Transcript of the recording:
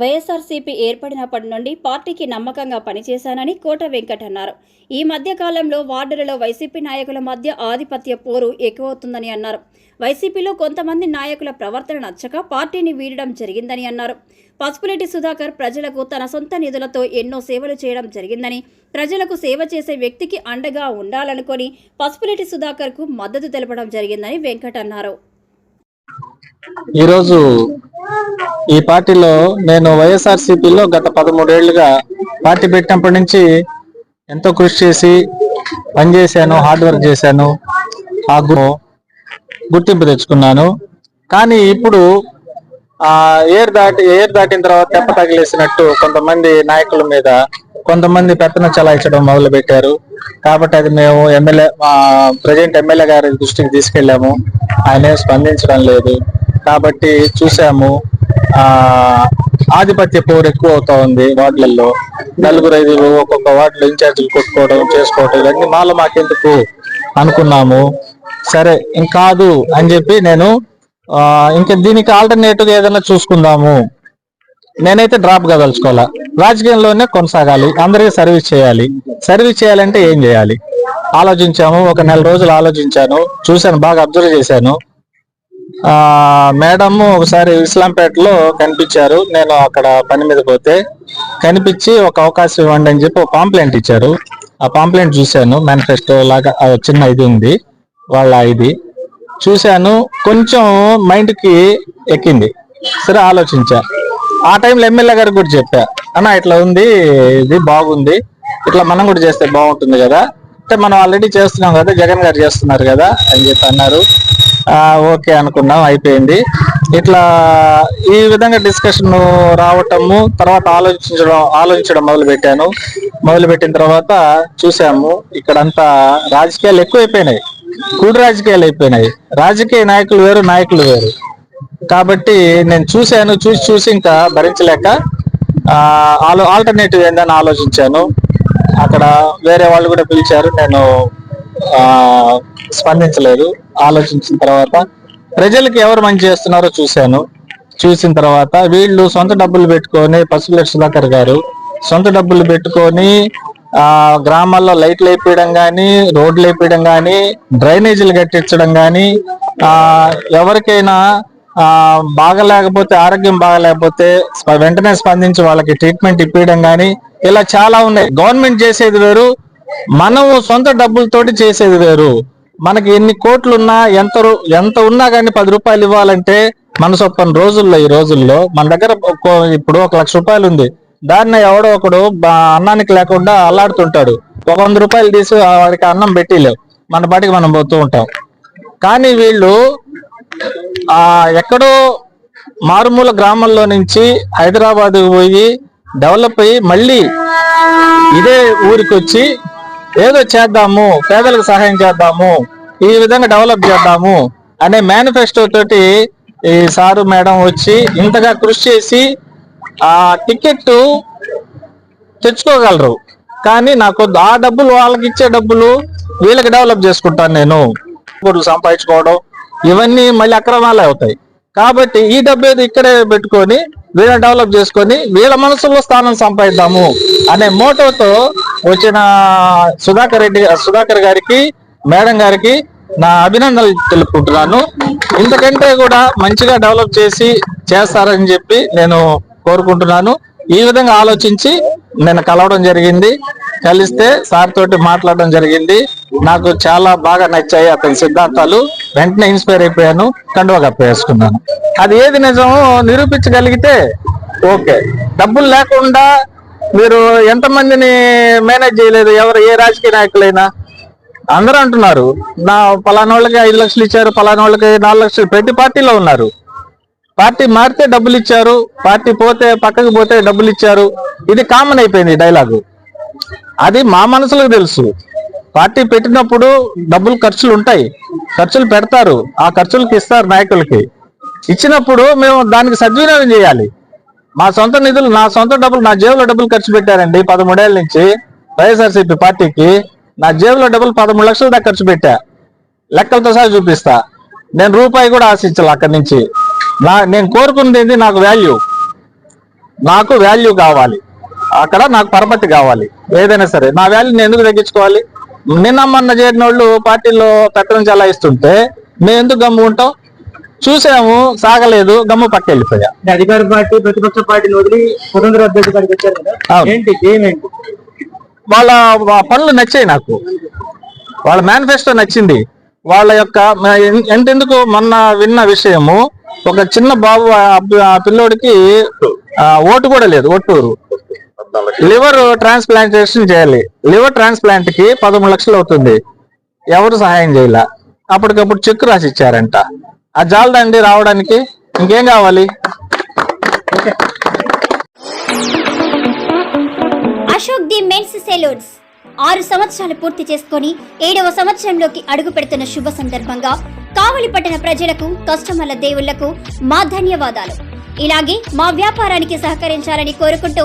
వైఎస్ఆర్సీపీ ఏర్పడినప్పటి నుండి పార్టీకి నమ్మకంగా పనిచేశానని కోట వెంకట్ అన్నారు. ఈ మధ్య కాలంలో వార్డులలో వైసీపీ నాయకుల మధ్య ఆధిపత్య పోరు ఎక్కువవుతుందని అన్నారు. వైసీపీలో కొంతమంది నాయకుల ప్రవర్తన నచ్చక పార్టీని వీడడం జరిగిందని అన్నారు. పసుపులేటి సుధాకర్ ప్రజలకు తన సొంత నిధులతో ఎన్నో సేవలు చేయడం జరిగిందని ప్రజలకు సేవ చేసే వ్యక్తికి అండగా ఉండాలనుకొని పసుపులేటి సుధాకర్కు మద్దతు తెలపడం జరిగిందని వెంకట్ అన్నారు. ఈరోజు ఈ పార్టీలో నేను వైఎస్ఆర్సీపీలో గత పదమూడేళ్ళుగా పార్టీ పెట్టినప్పటి నుంచి ఎంతో కృషి చేసి పనిచేశాను హార్డ్ వర్క్ చేశాను. ఆ గుర్తింపు తెచ్చుకున్నాను. కానీ ఇప్పుడు ఆ ఏర్ దాటి ఏర్ దాటిన తర్వాత తెప్ప తగిలేసినట్టు కొంతమంది నాయకుల మీద కొంతమంది పెత్తన చలాయించడం మొదలు పెట్టారు కాబట్టి అది మేము ఎమ్మెల్యే ప్రజెంట్ ఎమ్మెల్యే గారి దృష్టికి తీసుకెళ్ళాము. ఆయన స్పందించడం లేదు. కాబట్టి చూసాము. ఆధిపత్య పోరు ఎక్కువ అవుతా ఉంది వార్డులలో. నలుగురు ఐదుగురు ఒక్కొక్క వార్డులో ఇన్ఛార్జీలు కొట్టుకోవడం చేసుకోవడం ఇవన్నీ మాలో మాకెందుకు అనుకున్నాము. సరే ఇంకాదు అని చెప్పి నేను ఆ, ఇంకా దీనికి ఆల్టర్నేటివ్ ఏదైనా చూసుకుందాము. నేనైతే డ్రాప్గా తలుచుకోవాలా? రాజకీయంలోనే కొనసాగాలి అందరికీ సర్వీస్ చేయాలి. సర్వీస్ చేయాలంటే ఏం చేయాలి? ఆలోచించాము ఒక నెల రోజులు ఆలోచించాను చూశాను బాగా అబ్జర్వ్ చేశాను. మేడం ఒకసారి ఇస్లాంపేటలో కనిపించారు. నేను అక్కడ పని మీద పోతే కనిపించి ఒక అవకాశం ఇవ్వండి అని చెప్పి ఒక పాంప్లెంట్ ఇచ్చారు. ఆ పాంప్లెంట్ చూశాను. మేనిఫెస్టో లాగా చిన్న ఇది ఉంది. వాళ్ళ ఇది చూశాను. కొంచెం మైండ్కి ఎక్కింది. సరే ఆలోచించా. ఆ టైంలో ఎమ్మెల్యే గారికి కూడా చెప్పా. అన్న ఇట్లా ఉంది. ఇది బాగుంది. ఇట్లా మనం కూడా చేస్తే బాగుంటుంది కదా. అంటే మనం ఆల్రెడీ చేస్తున్నాం కదా. జగన్ గారు చేస్తున్నారు కదా అని చెప్పి అన్నారు. ఓకే అనుకున్నాం అయిపోయింది. ఇట్లా ఈ విధంగా డిస్కషన్ రావటము తర్వాత ఆలోచించడం ఆలోచించడం మొదలు పెట్టాను మొదలు పెట్టిన తర్వాత చూసాము ఇక్కడంతా రాజకీయాలు ఎక్కువైపోయినాయి. కూడి రాజకీయాలు అయిపోయినాయి. రాజకీయ నాయకులు వేరు నాయకులు వేరు. కాబట్టి నేను చూశాను చూసి చూసి ఇంకా భరించలేక ఆలో ఆల్టర్నేటివ్ ఏందని ఆలోచించాను. అక్కడ వేరే వాళ్ళు కూడా పిలిచారు నేను స్పందించలేదు. ఆలోచించిన తర్వాత ప్రజలకు ఎవరు మంచి చేస్తున్నారో చూశాను. చూసిన తర్వాత వీళ్ళు సొంత డబ్బులు పెట్టుకొని పసుపు సుధాకర్ గారు సొంత డబ్బులు పెట్టుకొని ఆ గ్రామాల్లో లైట్లు వేపించడం కానీ రోడ్లు వేపించడం కానీ డ్రైనేజీలు కట్టించడం కానీ ఆ ఎవరికైనా ఆ బాగలేకపోతే ఆరోగ్యం బాగలేకపోతే వెంటనే స్పందించి వాళ్ళకి ట్రీట్మెంట్ ఇప్పించడం కానీ ఇలా చాలా ఉన్నాయి. గవర్నమెంట్ చేసేది వేరు మనం సొంత డబ్బులతోటి చేసేది వేరు. మనకి ఎన్ని కోట్లు ఉన్నా ఎంత ఎంత ఉన్నా కానీ పది రూపాయలు ఇవ్వాలంటే మన సొప్పని రోజుల్లో ఈ రోజుల్లో. మన దగ్గర ఇప్పుడు ఒక లక్ష రూపాయలు ఉంది. దాన్ని ఎవడో ఒకడు అన్నానికి లేకుండా అల్లాడుతుంటాడు. ఒక వంద రూపాయలు తీసి వాడికి అన్నం పెట్టిలేవు. మన పాటికి మనం పోతూ ఉంటాం. కానీ వీళ్ళు ఆ ఎక్కడో మారుమూల గ్రామంలో నుంచి హైదరాబాద్ పోయి డెవలప్ అయ్యి మళ్ళీ ఇదే ఊరికి వచ్చి ఏదో చేద్దాము పేదలకు సహాయం చేద్దాము ఈ విధంగా డెవలప్ చేద్దాము అనే మేనిఫెస్టో తోటి ఈ సారు మేడం వచ్చి ఇంతగా కృషి చేసి ఆ టికెట్ తెచ్చుకోగలరు. కానీ నాకు ఆ డబ్బులు వాళ్ళకి ఇచ్చే డబ్బులు వీళ్ళకి డెవలప్ చేసుకుంటాను నేను. ఇప్పుడు సంపాదించుకోవడం ఇవన్నీ మళ్ళీ అక్రమాలే అవుతాయి. కాబట్టి ఈ డబ్బు ఏదో ఇక్కడే పెట్టుకొని వీళ్ళని డెవలప్ చేసుకొని వీళ్ళ మనసులో స్థానం సంపాదిద్దాము అనే మోటోతో వచ్చిన సుధాకర్ రెడ్డి సుధాకర్ గారికి మేడం గారికి నా అభినందనలు తెలుపుకుంటున్నాను. ఇంతకంటే కూడా మంచిగా డెవలప్ చేసి చేస్తారని చెప్పి నేను కోరుకుంటున్నాను. ఈ విధంగా ఆలోచించి నేను కలవడం జరిగింది. కలిస్తే సార్ తోటి మాట్లాడడం జరిగింది. నాకు చాలా బాగా నచ్చాయి అతని సిద్ధాంతాలు. వెంటనే ఇన్స్పైర్ అయిపోయాను. కండువా కప్పేసుకున్నాను అది ఏది నిజమో నిరూపించగలిగితే ఓకే. డబ్బులు లేకుండా మీరు ఎంతమందిని మేనేజ్ చేయలేదు? ఎవరు? ఏ రాజకీయ నాయకులైనా? అందరూ అంటున్నారు. నా పలానా వాళ్ళకి ఐదు లక్షలు ఇచ్చారు పలానా వాళ్ళకి నాలుగు లక్షలు. ప్రతి పార్టీలో ఉన్నారు. పార్టీ మారితే డబ్బులు ఇచ్చారు పార్టీ పోతే పక్కకు పోతే డబ్బులు ఇచ్చారు. ఇది కామన్ అయిపోయింది డైలాగు అది మా మనసులకు తెలుసు. పార్టీ పెట్టినప్పుడు డబ్బులు ఖర్చులు ఉంటాయి. ఖర్చులు పెడతారు. ఆ ఖర్చులకి ఇస్తారు నాయకులకి. ఇచ్చినప్పుడు మేము దానికి సద్వినియోగం చేయాలి. మా సొంత నిధులు నా సొంత డబ్బులు నా జేబులో డబ్బులు ఖర్చు పెట్టారండి పదమూడేళ్ళ నుంచి వైఎస్ఆర్సీపీ పార్టీకి. నా జేబులో డబ్బులు పదమూడు లక్షల దాకా ఖర్చు పెట్టా. లెక్కలతో సహా చూపిస్తా. నేను రూపాయి కూడా ఆశించాలి అక్కడి నుంచి. నా నేను కోరుకున్నది నాకు వాల్యూ నాకు వాల్యూ కావాలి. అక్కడ నాకు పరపతి కావాలి. ఏదైనా సరే. నా వాల్యూ నేను ఎందుకు తగ్గించుకోవాలి? నిన్న మొన్న చేరిన వాళ్ళు పార్టీలో పెత్తనం చలాయిస్తుంటే మేము ఎందుకు గమ్ము ఉంటాం? చూసాము సాగలేదు గమ్ము పక్క వెళ్ళిపోయా అధికార పార్టీ ప్రతిపక్ష పార్టీని వదిలి స్వతంత్ర అభ్యర్థి గారికి వచ్చారు కదా. అవును. ఏంటి గేమ్ ఏంటి? వాళ్ళ పనులు నచ్చాయి నాకు. వాళ్ళ మేనిఫెస్టో నచ్చింది. వాళ్ళ యొక్క ఎంతెందుకు మొన్న విన్న విషయము ఒక చిన్న బాబు పిల్లోడికి ఓటు కూడా లేదు ఒట్టూరు లివర్ ట్రాన్స్ప్లాంటేషన్ చేయాలి. లివర్ ట్రాన్స్ప్లాంట్కి పదమూడు లక్షలు అవుతుంది. ఎవరు సహాయం చేయాల? అప్పటికప్పుడు చెక్ రాసి ఇచ్చారంట ఆ జాలదండి రావడానికి ఇంకేం కావాలి? Ashok the men's salons. ఆరు సంవత్సరాలు పూర్తి చేసుకొని ఏడవ సంవత్సరంలోకి అడుగు పెడుతున్న శుభ సందర్భంగా కావలి పట్టణ ప్రజలకు కస్టమర్ల దేవుళ్ళకు మా ధన్యవాదాలు. ఇలాగే మా వ్యాపారానికి సహకరించాలని కోరుకుంటూ